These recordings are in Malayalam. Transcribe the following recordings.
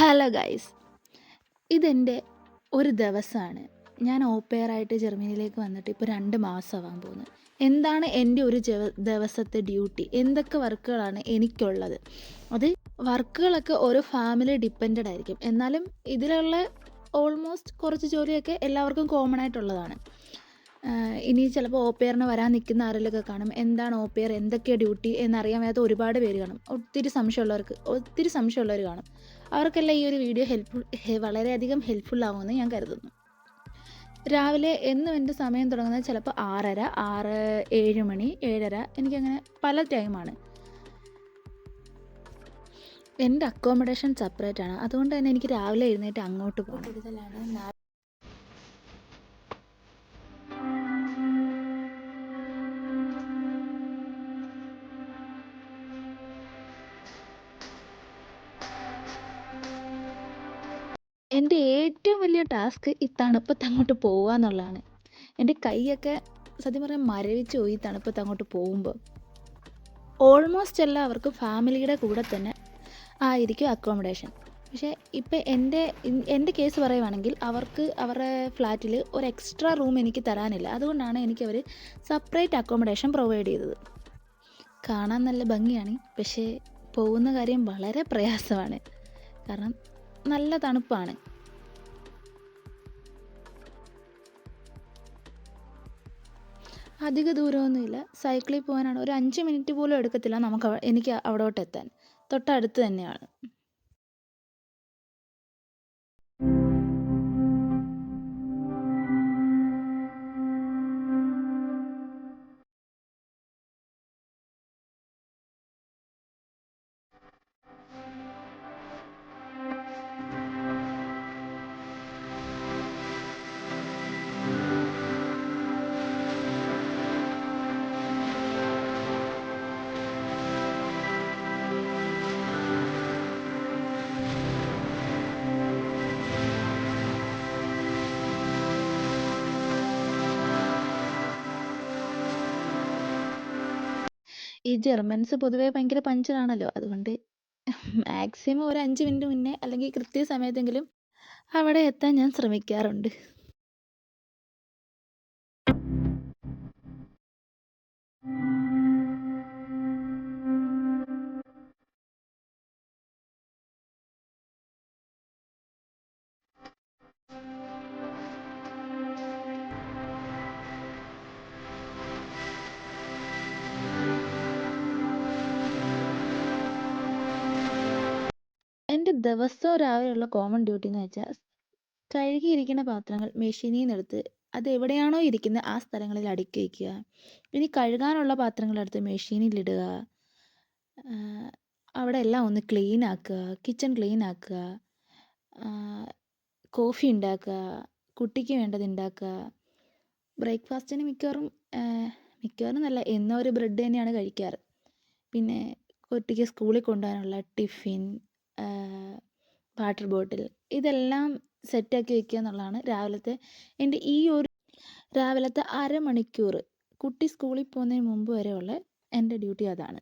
Hello guys. ഇതെന്റെ ഒരു ദിവസമാണ് ഞാൻ ഓപ്പയറായിട്ട് ജർമ്മനിയിലേക്ക് വന്നിട്ട് ഇപ്പോൾ രണ്ട് മാസമാവാൻ പോകുന്നത് എന്താണ് എന്റെ ഒരു ദിവസത്തെ ഡ്യൂട്ടി എന്തൊക്കെ വർക്കുകളാണ് എനിക്കുള്ളത്? അത് വർക്കുകളൊക്കെ ഓരോ ഫാമിലി ഡിപ്പെൻഡ് ആയിരിക്കും. എന്നാലും ഇതിലുള്ള ഓൾമോസ്റ്റ് കുറച്ച് ജോലിയൊക്കെ എല്ലാവർക്കും കോമൺ ആയിട്ടുള്ളതാണ്. ഇനി ചിലപ്പോൾ ഓപ്പയറിന് വരാൻ നിൽക്കുന്ന ആരെങ്കിലുമൊക്കെ കാണും. എന്താണ് ഓപ്പയർ എന്തൊക്കെയാണ് ഡ്യൂട്ടി എന്നറിയാൻ വയ്യാത്ത ഒരുപാട് പേര് കാണും. ഒത്തിരി സംശയമുള്ളവർക്ക് ഒത്തിരി സംശയമുള്ളവർ കാണും. അവർക്കെല്ലാം ഈ ഒരു വീഡിയോ ഹെൽപ്ഫുൾ വളരെയധികം ഹെൽപ്ഫുൾ ആവുമെന്ന് ഞാൻ കരുതുന്നു. രാവിലെ എന്നും എന്റെ സമയം തുടങ്ങുന്നത് ചിലപ്പോൾ ആറര ആറ് ഏഴ് മണി ഏഴര എനിക്കങ്ങനെ പല ടൈമാണ് എന്റെ അക്കോമഡേഷൻ സെപ്പറേറ്റ് ആണ്. അതുകൊണ്ട് തന്നെ എനിക്ക് രാവിലെ എഴുന്നേറ്റ് അങ്ങോട്ട് പോകും ഏറ്റവും വലിയ ടാസ്ക് ഈ തണുപ്പത്ത് അങ്ങോട്ട് പോവുക എന്നുള്ളതാണ്. എന്റെ കൈയൊക്കെ സത്യം പറയാൻ മരവിച്ച് പോയി തണുപ്പത്ത് അങ്ങോട്ട് പോകുമ്പോൾ. ഓൾമോസ്റ്റ് എല്ലാവർക്കും ഫാമിലിയുടെ കൂടെ തന്നെ ആയിരിക്കും അക്കോമഡേഷൻ പക്ഷേ ഇപ്പം എന്റെ എന്റെ കേസ് പറയുവാണെങ്കിൽ അവർക്ക് അവരുടെ ഫ്ലാറ്റിൽ ഒരു എക്സ്ട്രാ റൂം എനിക്ക് തരാനില്ല. അതുകൊണ്ടാണ് എനിക്ക് അവർ സെപ്പറേറ്റ് അക്കോമഡേഷൻ പ്രൊവൈഡ് ചെയ്തത്. കാണാൻ നല്ല ഭംഗിയാണ്. പക്ഷേ പോകുന്ന കാര്യം വളരെ പ്രയാസമാണ്. കാരണം നല്ല തണുപ്പാണ്. അധിക ദൂരമൊന്നുമില്ല. സൈക്കിളിൽ പോകാനാണ്. ഒരു അഞ്ച് മിനിറ്റ് പോലും എടുക്കത്തില്ല നമുക്ക് എനിക്ക് അവിടോട്ട് എത്താൻ തൊട്ടടുത്ത് തന്നെയാണ്. ഈ ജർമ്മൻസ് പൊതുവേ ഭയങ്കര പഞ്ചറാണല്ലോ അതുകൊണ്ട് മാക്സിമം ഒരു അഞ്ച് മിനിറ്റ് മുന്നേ അല്ലെങ്കിൽ കൃത്യസമയത്തെങ്കിലും അവിടെ എത്താൻ ഞാൻ ശ്രമിക്കാറുണ്ട്. എന്റെ ദിവസവും രാവിലെയുള്ള കോമൺ ഡ്യൂട്ടി എന്ന് വെച്ചാൽ കഴുകിയിരിക്കുന്ന പാത്രങ്ങൾ മെഷീനിൽ നിന്ന് എടുത്ത് അത് എവിടെയാണോ ഇരിക്കുന്നത് ആ സ്ഥലങ്ങളിൽ അടുക്കി വയ്ക്കുക ഇനി കഴുകാനുള്ള പാത്രങ്ങൾ പാത്രങ്ങളെടുത്ത് മെഷീനിലിടുക. അവിടെ എല്ലാം ഒന്ന് ക്ലീൻ ആക്കുക കിച്ചൺ ക്ലീൻ ആക്കുക കോഫി ഉണ്ടാക്കുക കുട്ടിക്ക് വേണ്ടത് ഉണ്ടാക്കുക. ബ്രേക്ക്ഫാസ്റ്റിന് മിക്കവാറും മിക്കവാറും നല്ല എന്നും ഒരു ബ്രെഡ് തന്നെയാണ് കഴിക്കാറ്. പിന്നെ കുട്ടിക്ക് സ്കൂളിൽ കൊണ്ടുപോകാനുള്ള ടിഫിൻ വാട്ടർ ബോട്ടിൽ ഇതെല്ലാം സെറ്റാക്കി വെക്കുക എന്നുള്ളതാണ് രാവിലത്തെ എന്റെ ഈ ഒരു രാവിലത്തെ അരമണിക്കൂർ കുട്ടി സ്കൂളിൽ പോകുന്നതിന് മുമ്പ് വരെയുള്ള എന്റെ ഡ്യൂട്ടി അതാണ്.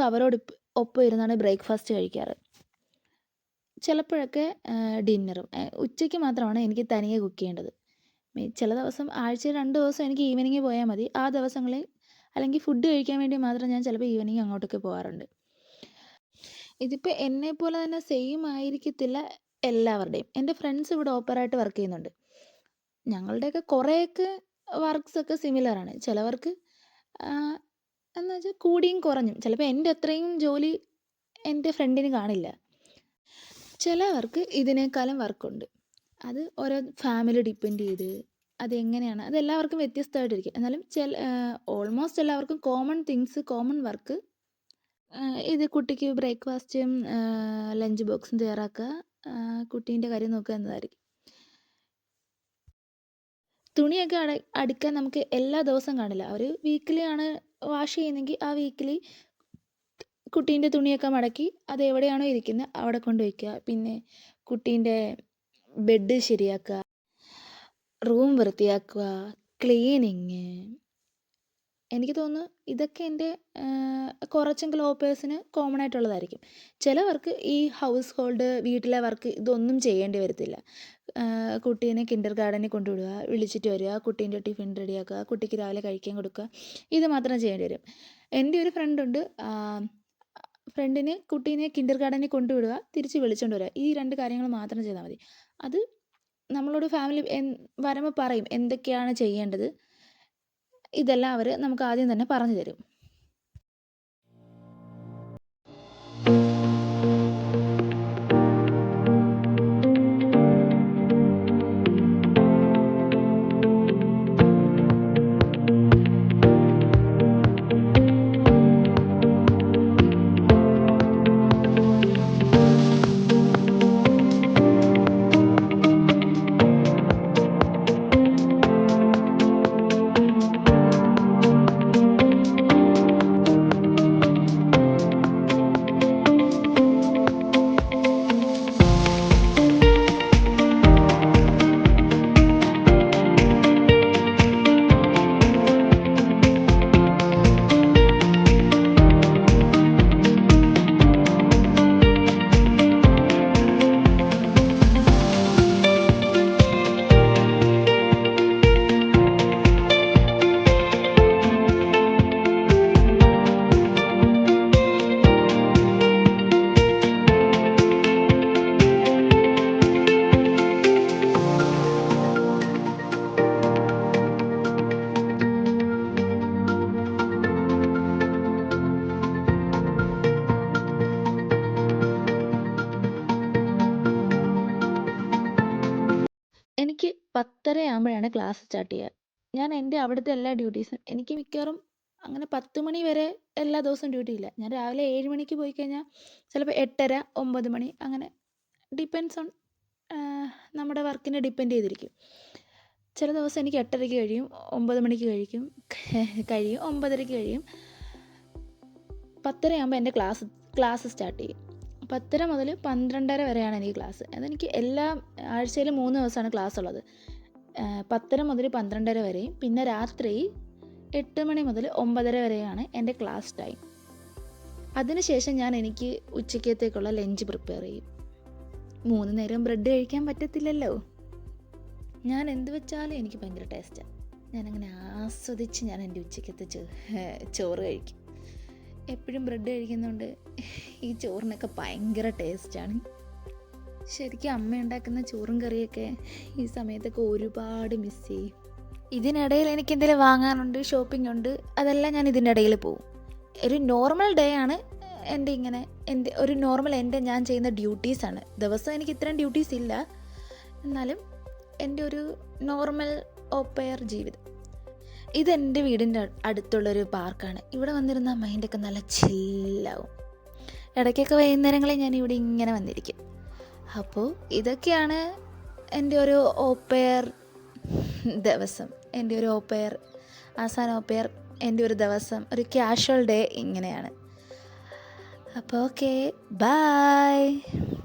അവരോട് ഇപ്പ് ഒപ്പം ഇരുന്നാണ് ബ്രേക്ക്ഫാസ്റ്റ് കഴിക്കാറ്. ചിലപ്പോഴൊക്കെ ഡിന്നറും. ഉച്ചയ്ക്ക് മാത്രമാണ് എനിക്ക് തനിയെ കുക്ക് ചെയ്യേണ്ടത്. ചില ദിവസം ആഴ്ചയിൽ രണ്ട് ദിവസം എനിക്ക് ഈവനിങ് പോയാൽ മതി. ആ ദിവസങ്ങളിൽ അല്ലെങ്കിൽ ഫുഡ് കഴിക്കാൻ വേണ്ടി മാത്രം ഞാൻ ചിലപ്പോൾ ഈവനിങ് അങ്ങോട്ടൊക്കെ പോകാറുണ്ട്. ഇതിപ്പോൾ എന്നെ പോലെ തന്നെ സെയിം ആയിരിക്കത്തില്ല എല്ലാവരുടെയും. എന്റെ ഫ്രണ്ട്സ് ഇവിടെ ഓപ്പറായിട്ട് വർക്ക് ചെയ്യുന്നുണ്ട്. ഞങ്ങളുടെയൊക്കെ കുറേയൊക്കെ വർക്ക്സൊക്കെ സിമിലറാണ് ചിലവർക്ക് എന്ന് വെച്ചാൽ കൂടിയും കുറഞ്ഞും. ചിലപ്പോൾ എന്റെ അത്രയും ജോലി എന്റെ ഫ്രണ്ടിന് കാണില്ല. ചിലവർക്ക് ഇതിനേക്കാളും വർക്കുണ്ട്. അത് ഓരോ ഫാമിലി ഡിപ്പെൻഡ് ചെയ്ത് അതെങ്ങനെയാണ്? അതെല്ലാവർക്കും വ്യത്യസ്തമായിട്ടിരിക്കും. എന്നാലും ചില ഓൾമോസ്റ്റ് എല്ലാവർക്കും കോമൺ തിങ്സ് കോമൺ വർക്ക് ഇത് കുട്ടിക്ക് ബ്രേക്ക്ഫാസ്റ്റും ലഞ്ച് ബോക്സും തയ്യാറാക്കുക കുട്ടീന്റെ കാര്യം നോക്കുക എന്നതായിരിക്കും. തുണിയൊക്കെ അട അടുക്കാൻ നമുക്ക് എല്ലാ ദിവസവും കാണില്ല. ഒരു വീക്കിലി ആണ് വാഷ് ചെയ്യുന്നെങ്കിൽ ആ വീക്കിലി കുട്ടീന്റെ തുണിയൊക്കെ മടക്കി അത് എവിടെയാണോ ഇരിക്കുന്നത് അവിടെ കൊണ്ട് വയ്ക്കുക. പിന്നെ കുട്ടീന്റെ ബെഡ് ശരിയാക്കുക. റൂം വൃത്തിയാക്കുക. ക്ലീനിങ് എനിക്ക് തോന്നുന്നു ഇതൊക്കെ എന്റെ കുറച്ചെങ്കിലും ഓപ്പേഴ്സിന് കോമൺ ആയിട്ടുള്ളതായിരിക്കും. ചിലവർക്ക് ഈ ഹൗസ് ഹോൾഡ് വീട്ടിലെ വർക്ക് ഇതൊന്നും ചെയ്യേണ്ടി വരത്തില്ല. കുട്ടീനെ കിൻഡർ ഗാർഡനിൽ കൊണ്ടുവിടുക വിളിച്ചിട്ട് വരിക കുട്ടീന്റെ ടിഫിൻ റെഡിയാക്കുക കുട്ടിക്ക് രാവിലെ കഴിക്കാൻ കൊടുക്കുക ഇത് മാത്രം ചെയ്യേണ്ടി വരും. എന്റെ ഒരു ഫ്രണ്ടുണ്ട് ഫ്രണ്ടിനെ കുട്ടീനെ കിൻഡർ ഗാർഡനിൽ കൊണ്ടുവിടുക തിരിച്ച് വിളിച്ചുകൊണ്ട് വരിക. ഈ രണ്ട് കാര്യങ്ങൾ മാത്രം ചെയ്താൽ മതി. അത് നമ്മളോട് ഫാമിലി വരുമ്പോൾ പറയും എന്തൊക്കെയാണ് ചെയ്യേണ്ടത്? ഇതെല്ലാം അവർ നമുക്ക് ആദ്യം തന്നെ പറഞ്ഞു തരും. ക്ലാസ് സ്റ്റാർട്ട് ചെയ്യുക ഞാൻ എന്റെ അവിടുത്തെ എല്ലാ ഡ്യൂട്ടീസും എനിക്ക് മിക്കവാറും അങ്ങനെ പത്ത് മണി വരെ എല്ലാ ദിവസവും ഡ്യൂട്ടി ഇല്ല. ഞാൻ രാവിലെ ഏഴ് മണിക്ക് പോയി കഴിഞ്ഞാൽ ചിലപ്പോൾ എട്ടര ഒമ്പത് മണി അങ്ങനെ ഡിപ്പെൻസ് ഓൺ നമ്മുടെ വർക്കിനെ ഡിപ്പെൻഡ് ചെയ്തിരിക്കും. ചില ദിവസം എനിക്ക് എട്ടരയ്ക്ക് കഴിയും ഒമ്പത് മണിക്ക് കഴിക്കും കഴിയും ഒമ്പതരയ്ക്ക് കഴിയും. പത്തര ആകുമ്പോൾ എന്റെ ക്ലാസ് ക്ലാസ് സ്റ്റാർട്ട് ചെയ്യും. പത്തര മുതൽ പന്ത്രണ്ടര വരെയാണ് എനിക്ക് ക്ലാസ് അതെനിക്ക് എല്ലാ ആഴ്ചയിലും മൂന്ന് ദിവസമാണ് ക്ലാസ് ഉള്ളത്. പത്തര മുതൽ പന്ത്രണ്ടര വരെയും പിന്നെ രാത്രി എട്ട് മണി മുതൽ ഒമ്പതര വരെയാണ് എന്റെ ക്ലാസ് ടൈം. അതിനുശേഷം ഞാൻ എനിക്ക് ഉച്ചക്കത്തേക്കുള്ള ലഞ്ച് പ്രിപ്പയർ ചെയ്യും. മൂന്ന് നേരം ബ്രെഡ് കഴിക്കാൻ പറ്റത്തില്ലല്ലോ. ഞാൻ എന്ത് വെച്ചാലും എനിക്ക് ഭയങ്കര ടേസ്റ്റാണ് ഞാനങ്ങനെ ആസ്വദിച്ച് ഞാൻ എന്റെ ഉച്ചക്കത്തെ ചോറ് കഴിക്കും. എപ്പോഴും ബ്രെഡ് കഴിക്കുന്നതുകൊണ്ട് ഈ ചോറിനൊക്കെ ഭയങ്കര ടേസ്റ്റാണ്. ശരിക്കും അമ്മ ഉണ്ടാക്കുന്ന ചോറും കറിയൊക്കെ ഈ സമയത്തൊക്കെ ഒരുപാട് മിസ് ചെയ്യും. ഇതിനിടയിൽ എനിക്ക് എന്തെങ്കിലും വാങ്ങാനുണ്ട് ഷോപ്പിംഗ് ഉണ്ട് അതെല്ലാം ഞാൻ ഇതിന്റെ ഇടയിൽ പോകും ഒരു നോർമൽ ഡേ ആണ് എന്റെ ഇങ്ങനെ എന്റെ ഒരു നോർമൽ എന്റെ ഞാൻ ചെയ്യുന്ന ഡ്യൂട്ടീസാണ് ദിവസം എനിക്ക് ഇത്രയും ഡ്യൂട്ടീസ് ഇല്ല. എന്നാലും എന്റെ ഒരു നോർമൽ ഓപ്പയർ ജീവിതം. ഇതെന്റെ വീടിന്റെ അടുത്തുള്ളൊരു പാർക്കാണ്. ഇവിടെ വന്നിരുന്ന മൈൻഡൊക്കെ നല്ല ചില്ലാവും ഇടയ്ക്കൊക്കെ വൈകുന്നേരങ്ങളിൽ ഞാൻ ഇവിടെ ഇങ്ങനെ വന്നിരിക്കും. അപ്പോൾ ഇതൊക്കെയാണ് എന്റെ ഒരു ഓപ്പയർ ദിവസം. എന്റെ ഒരു ഓപ്പയർ ആസാൻ ഓപ്പയർ എന്റെ ഒരു ദിവസം ഒരു ക്യാഷ്വൽ ഡേ ഇങ്ങനെയാണ്. അപ്പോൾ ഓക്കെ ബായ്